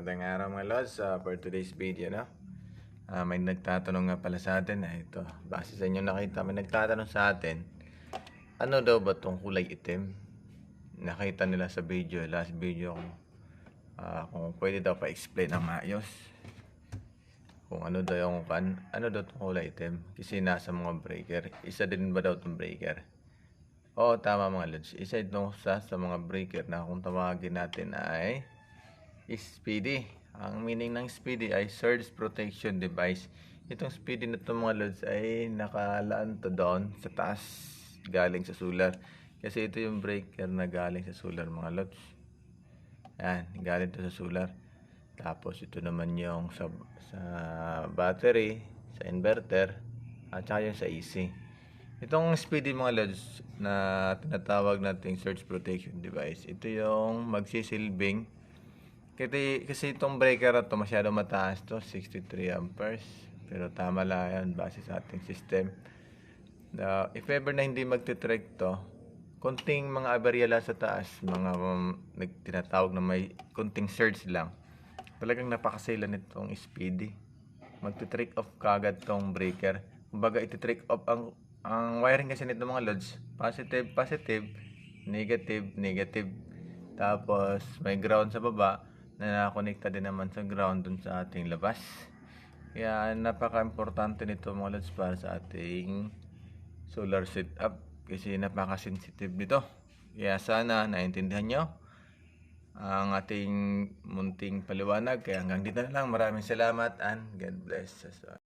Magandang araw mga lods uh, for today's video no. Ah, may nagtatanong nga pala sa atin na ito. Base sa inyo nakita, may nagtatanong sa atin. Ano daw ba tong kulay itim? Nakita nila sa video, last video kung ah, kung pwede daw pa-explain ang maayos. Kung ano daw yung kan, ano daw tong kulay itim? Kasi nasa mga breaker. Isa din ba daw tong breaker? Oo, tama mga lods. Isa itong sa, sa mga breaker na kung tawagin natin ay Speedy. Ang meaning ng Speedy ay Surge Protection Device. Itong Speedy na itong mga lods ay nakalaan to down sa taas galing sa solar. Kasi ito yung breaker na galing sa solar mga lods. Yan, galing to sa solar. Tapos ito naman yung sa, sa battery, sa inverter, at saka yung sa AC. Itong speedy mga lods na tinatawag nating surge protection device, ito yung magsisilbing kasi, kasi itong breaker na to masyado mataas to, 63 amperes. Pero tama lang yan base sa ating system. Na if ever na hindi magtitrek to, konting mga aberya lang sa taas, mga um, tinatawag na may konting surge lang. Talagang napakasila nitong speedy. Magtitrick off kagad tong breaker. Kumbaga ititrick off ang ang wiring kasi nito mga loads, positive, positive, negative, negative. Tapos may ground sa baba na nakakonekta din naman sa ground dun sa ating labas. Kaya napaka-importante nito mga lods para sa ating solar setup kasi napaka-sensitive nito. Kaya sana naintindihan nyo ang ating munting paliwanag. Kaya hanggang dito na lang. Maraming salamat and God bless us all.